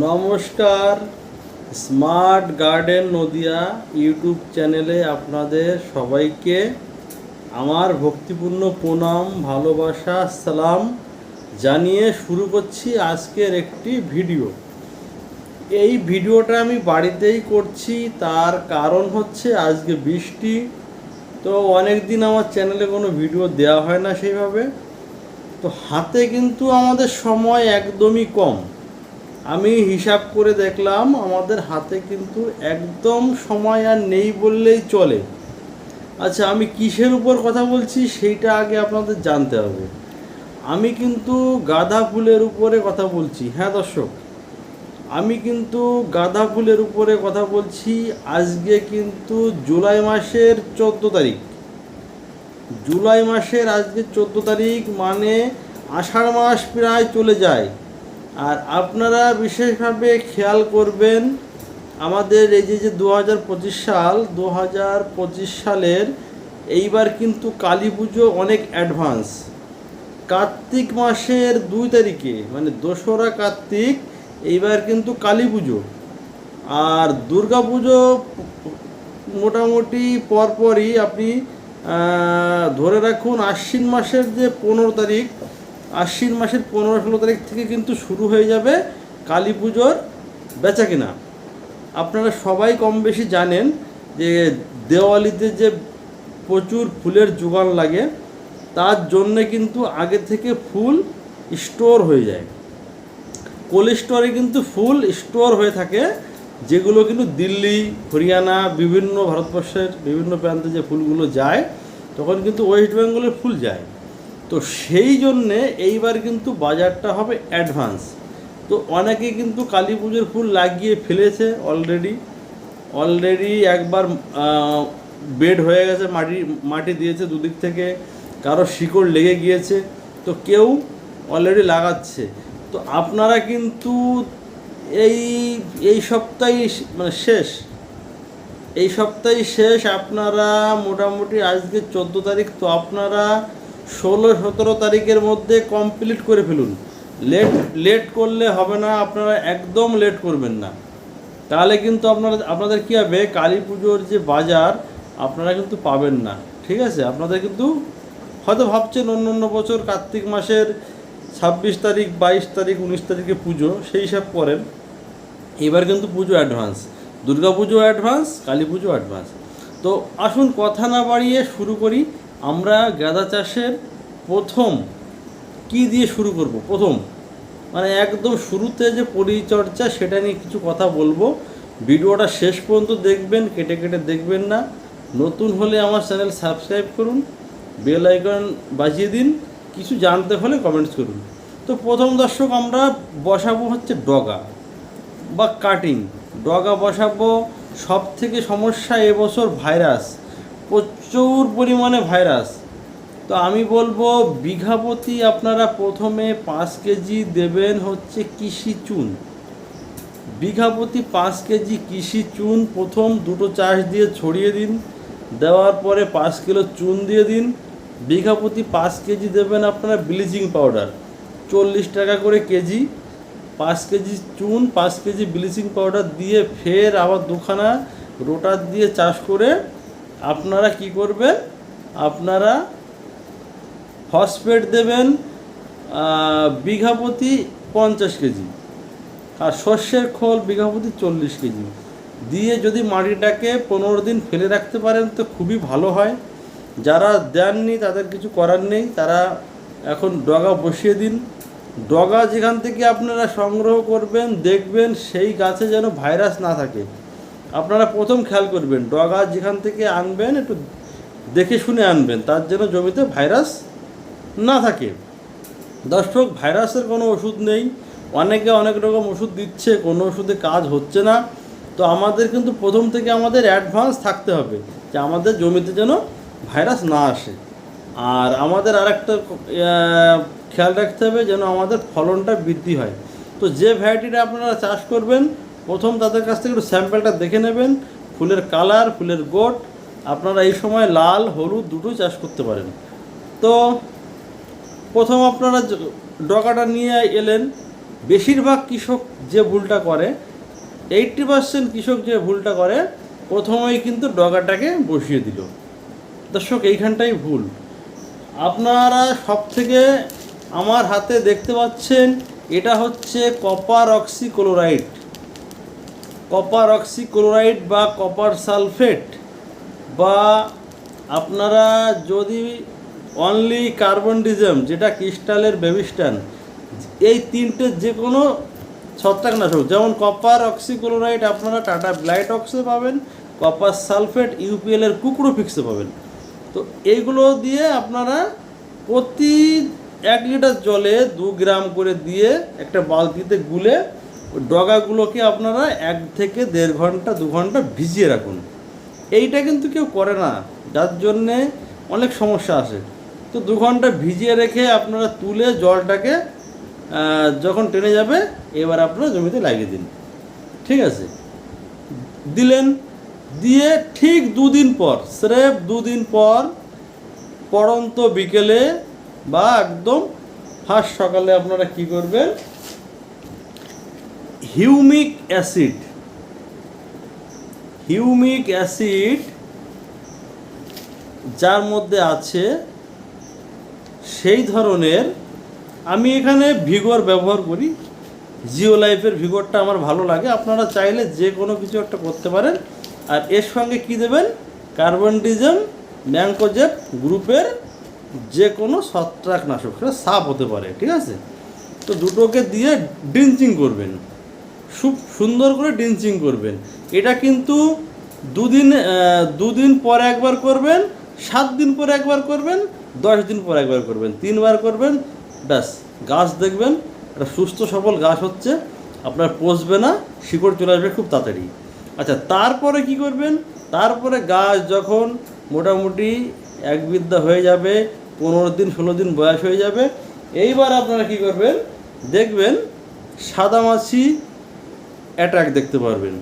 নমস্কার। Smart garden Nadia YouTube চ্যানেলে আপনাদের সবাইকে আমার ভক্তিপূর্ণ প্রণাম, ভালোবাসা, সালাম জানিয়ে শুরু করছি আজকের একটি ভিডিও। এই ভিডিওটা আমি বাড়িতেই করছি, তার কারণ হচ্ছে আজকে বৃষ্টি। তো অনেক দিন আমার চ্যানেলে কোনো ভিডিও দেওয়া হয় না সেইভাবে। তো হাতে কিন্তু আমাদের সময় একদমই কম। আমি হিসাব করে দেখলাম আমাদের হাতে কিন্তু একদম সময় আর নেই বললেই চলে। আচ্ছা আমি কিসের উপর কথা বলছি সেইটা আগে আপনাদের জানতে হবে। আমি কিন্তু গাঁদা ফুলের উপরে কথা বলছি হ্যাঁ দর্শক? আমি কিন্তু গাঁদা ফুলের উপরে কথা বলছি আজকে কিন্তু জুলাই মাসের চোদ্দ তারিখ। জুলাই মাসের আজকে চোদ্দ তারিখ মানে আষাঢ় মাস প্রায় চলে যায়। আর আপনারা বিশেষভাবে খেয়াল করবেন, আমাদের এই যে যে দু হাজার পঁচিশ সাল দু হাজার পঁচিশ সালের এইবার কিন্তু কালী পুজো অনেক অ্যাডভান্স। কার্তিক মাসের দুই তারিখে মানে দোসরা কার্তিক, এইবার কিন্তু কালী পুজো। আর দুর্গা পুজো মোটামুটি পরপরই আপনি ধরে রাখুন আশ্বিন মাসের যে পনেরো তারিখ আশ্বিন মাসের পনেরো ষোলো তারিখ থেকে কিন্তু শুরু হয়ে যাবে কালী পুজোর বেচা কিনা। আপনারা সবাই কম বেশি জানেন যে দেওয়ালিতে যে প্রচুর ফুলের যোগান লাগে, তার জন্যে কিন্তু আগে থেকে ফুল স্টোর হয়ে যায়। কোল্ড স্টোরে কিন্তু ফুল স্টোর হয়ে থাকে, যেগুলো কিন্তু দিল্লি, হরিয়ানা, বিভিন্ন ভারতবর্ষের বিভিন্ন প্রান্তে যে ফুলগুলো যায়, তখন কিন্তু ওয়েস্ট বেঙ্গলের ফুল যায়। তো সেই জন্যে এইবার কিন্তু বাজারটা হবে অ্যাডভান্স। তো অনেকে কিন্তু কালী পুজোর ফুল লাগিয়ে ফেলেছে অলরেডি। অলরেডি একবার বেড হয়ে গেছে, মাটি মাটি দিয়েছে দুদিক থেকে, কারও শিকড় লেগে গিয়েছে, তো কেউ অলরেডি লাগাচ্ছে। তো আপনারা কিন্তু এই এই সপ্তাহে মানে শেষ। এই সপ্তাহে শেষ, আপনারা মোটামুটি আজকে চোদ্দ তারিখ, তো আপনারা ষোলো সতেরো তারিখের মধ্যে কমপ্লিট করে ফেলুন। লেট লেট করলে হবে না, আপনারা একদম লেট করবেন না। তাহলে কিন্তু আপনারা, আপনাদের কী হবে, কালী পুজোর যে বাজার, আপনারা কিন্তু পাবেন না। ঠিক আছে? আপনাদের কিন্তু হয়তো ভাবছেন অন্য অন্য বছর কার্তিক মাসের ছাব্বিশ তারিখ, বাইশ তারিখ, উনিশ তারিখে পুজো, সেই হিসাব করেন। এবার কিন্তু পুজো অ্যাডভান্স দুর্গা পুজো অ্যাডভান্স কালী পুজো অ্যাডভান্স তো আসুন, কথা না বাড়িয়ে শুরু করি। আমরা গাঁদা চাষের প্রথম কি দিয়ে শুরু করব? প্রথম মানে একদম শুরুতে যে পরিচর্যা সেটা নিয়ে কিছু কথা বলব। ভিডিওটা শেষ পর্যন্ত দেখবেন, কেটে কেটে দেখবেন না। নতুন হলে আমার চ্যানেল সাবস্ক্রাইব করুন, বেল আইকন বাজিয়ে দিন, কিছু জানতে হলে কমেন্টস করুন। তো প্রথম দর্শক, আমরা বসাবো হচ্ছে ডগা বা কাটিং। ডগা বসাবো সব থেকে সমস্যা এবছর ভাইরাস। প্রচুর পরিমাণে ভাইরাস। তো আমি বলব, বিঘাপতি আপনারা প্রথমে পাঁচ কেজি দেবেন হচ্ছে কৃষি চুন। বিঘাপতি পাঁচ কেজি কৃষি চুন প্রথম দুটো চাষ দিয়ে ছড়িয়ে দিন, দেওয়ার পরে পাঁচ কিলো চুন দিয়ে দিন। বিঘাপতি পাঁচ কেজি দেবেন আপনারা ব্লিচিং পাউডার, চল্লিশ টাকা করে কেজি। পাঁচ কেজি চুন, পাঁচ কেজি ব্লিচিং পাউডার দিয়ে ফের আবার দুখানা রোটার দিয়ে চাষ করে আপনারা কি করবেন? আপনারা ফসফেট দেবেন বিঘাপতি পঞ্চাশ কেজি আর শস্যের খোল বিঘাপতি চল্লিশ কেজি। দিয়ে যদি মাটিটাকে পনেরো দিন ফেলে রাখতে পারেন তো খুবই ভালো হয়। যারা দেননি, তাদের কিছু করার নেই। তারা এখন ডগা বসিয়ে দিন। ডগা যেখান থেকে আপনারা সংগ্রহ করবেন, দেখবেন সেই গাছে যেন ভাইরাস না থাকে। আপনারা প্রথম খেয়াল করবেন, ডগা যেখান থেকে আনবেন, একটু দেখে শুনে আনবেন, তার জন্য জমিতে ভাইরাস না থাকে। দর্শক, ভাইরাসের কোনো ওষুধ নেই, অনেকে অনেক রকম ওষুধ দিচ্ছে, কোনো ওষুধে কাজ হচ্ছে না। তো আমাদের কিন্তু প্রথম থেকে আমাদের অ্যাডভান্স থাকতে হবে যে আমাদের জমিতে যেন ভাইরাস না আসে। আর আমাদের আরেকটা খেয়াল রাখতে হবে যেন আমাদের ফলনটা বৃদ্ধি হয়। তো যে ভ্যারাইটিটা আপনারা চাষ করবেন প্রথম তাদের কাছ থেকে একটু স্যাম্পেলটা দেখে নেবেন। ফুলের কালার, ফুলের গোট। আপনারা এই সময় লাল, হলুদ দুটোই চাষ করতে পারেন। তো প্রথম আপনারা ডগাটা নিয়ে এলেন। বেশিরভাগ কৃষক যে ভুলটা করে এইটটি পার্সেন্ট কৃষক যে ভুলটা করে, প্রথমেই কিন্তু ডগাটাকে বসিয়ে দিল। দর্শক, এইখানটাই ভুল। আপনারা সব থেকে আমার হাতে দেখতে পাচ্ছেন, এটা হচ্ছে কপার অক্সিক্লোরাইড। কপার অক্সিক্লোরাইড বা কপার সালফেট বা আপনারা যদি অনলি কার্বনডিজম যেটা ক্রিস্টালের বেবিস্টান এই তিনটে যে কোনো ছত্রাকনাশক, যেমন কপার অক্সিক্লোরাইড আপনারা টাটা ব্লাইট অক্সে পাবেন কপার সালফেট ইউপিএল এর কুকড়ো ফিক্সে পাবেন। তো এইগুলো দিয়ে আপনারা প্রতি এক লিটার জলে দু গ্রাম করে দিয়ে একটা বালতিতে গুলে ডগাগুলোকে আপনারা এক থেকে দেড় ঘণ্টা, দু ঘণ্টা ভিজিয়ে রাখুন। এইটা কিন্তু কেউ করে না, যার জন্যে অনেক সমস্যা আসে তো দু ঘণ্টা ভিজিয়ে রেখে আপনারা তুলে জলটাকে যখন টেনে যাবে, এবার আপনারা জমিতে লাগিয়ে দিন। ঠিক আছে? দিলেন, দিয়ে ঠিক দুদিন পর, স্রেফ দুদিন পর, পড়ন্ত বিকেলে বা একদম ফার্স্ট সকালে আপনারা কি করবেন? Humic acid. হিউমিক অ্যাসিড যার মধ্যে আছে সেই ধরনের, আমি এখানে ভিগর ব্যবহার করি। জিও লাইফের ভিগরটা আমার ভালো লাগে। আপনারা চাইলে যে কোনো কিছু একটা করতে পারেন। আর এর সঙ্গে কি দেবেন? কার্বনডিজম ম্যাঙ্কোজেপ গ্রুপের যে কোনো ছত্রাকনাশক, সেটা সাপ হতে পারে, ঠিক আছে? তো দুটোকে দিয়ে ড্রিঞ্চিং করবেন। খুব সুন্দর করে ড্রিঞ্চিং করবেন। এটা কিন্তু দুদিন দুদিন পর একবার করবেন, সাত দিন পর একবার করবেন, দশ দিন পর একবার করবেন, তিনবার করবেন, ব্যাস, গাছ দেখবেন, একটা সুস্থ সবল গাছ হচ্ছে, আপনার পচবে না, শিকড় চলে আসবে খুব তাড়াতাড়ি। আচ্ছা তারপরে কি করবেন? তারপরে গাছ যখন মোটামুটি এক বিদ্যা হয়ে যাবে, পনেরো দিন, ষোলো দিন বয়স হয়ে যাবে, এইবার আপনারা কি করবেন? দেখবেন সাদামাছি অ্যাট্রাক দেখতে পারবেন।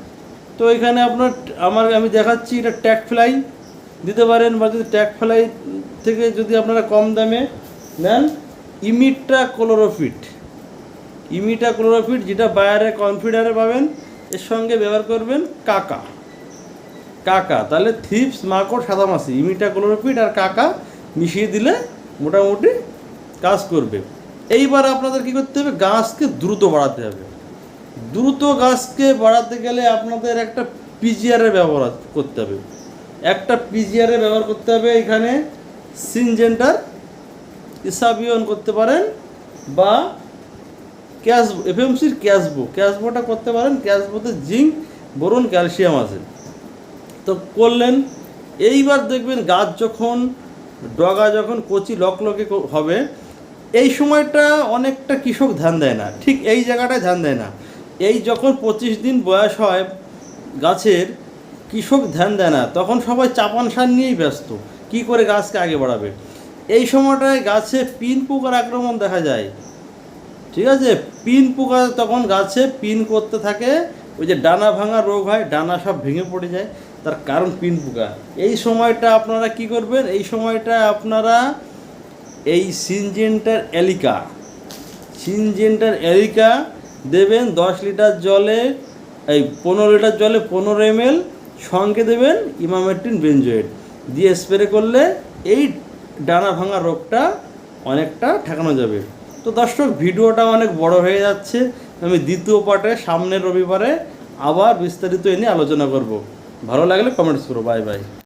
তো এখানে আপনার আমার আমি দেখাচ্ছি এটা ট্যাগ ফ্লাই দিতে পারেন বা যদি ট্যাগ ফ্লাই থেকে যদি আপনারা কম দামে নেন ইমিট্রা ক্লোরোফিট ইমিটা ক্লোরোফিট যেটা বায়ারে কনফিডারে পাবেন, এর সঙ্গে ব্যবহার করবেন কাকা। কাকা, তাহলে থিপস মাকড়, সাদামাছি, ইমিটা ক্লোরোফিট আর কাকা মিশিয়ে দিলে মোটামুটি কাজ করবে। এইবার আপনাদের কি করতে হবে? গাছকে দ্রুত বাড়াতে হবে। দ্রুত গাছকে বাড়াতে গেলে আপনাদের একটা পিজিআরের ব্যবহার করতে হবে। একটা পিজিআরের ব্যবহার করতে হবে এখানে। সিনজেন্টার ইসাবিয়ন করতে পারেন বা ক্যাশ এফএমসির ক্যাশবো ক্যাশবোটা করতে পারেন। ক্যাশবোতে জিঙ্ক বোরন ক্যালসিয়াম আছে। তো করলেন। এইবার দেখবেন গাছ যখন, ডগা যখন কচি লকলকে হবে, এই সময়টা অনেকটা কৃষক ধ্যান দেয় না। ঠিক এই জায়গাটায় ধ্যান দেয় না। এই যখন পঁচিশ দিন বয়স হয়, গাছের কৃষক ধ্যান দেয় না, তখন সবাই চাপান সার নিয়েই ব্যস্ত, কি করে গাছকে আগে বাড়াবে? এই সময়টায় গাছে পিন পোকার আক্রমণ দেখা যায়। ঠিক আছে? পিন পোকা তখন গাছে পিন করতে থাকে, ওই যে ডানা ভাঙা রোগ হয়, ডানা সব ভেঙে পড়ে যায়, তার কারণ পিন পোকা। এই সময়টা আপনারা কি করবেন? এই সময়টা আপনারা এই সিনজেন্টার এলিকা সিনজেন্টার এলিকা দেবেন দশ লিটার জলে, এই পনেরো লিটার জলে পনেরো এম সঙ্গে দেবেন ইমামেটিন বেঞ্জয়েড দিয়ে স্প্রে করলে এই ডানা ভাঙা রোগটা অনেকটা ঠেকানো যাবে। তো দর্শক, ভিডিওটা অনেক বড় হয়ে যাচ্ছে। আমি দ্বিতীয় পার্টে, সামনের রবিবারে আবার বিস্তারিত এ নিয়ে আলোচনা করব। ভালো লাগলে কমেন্টস করো। Bye bye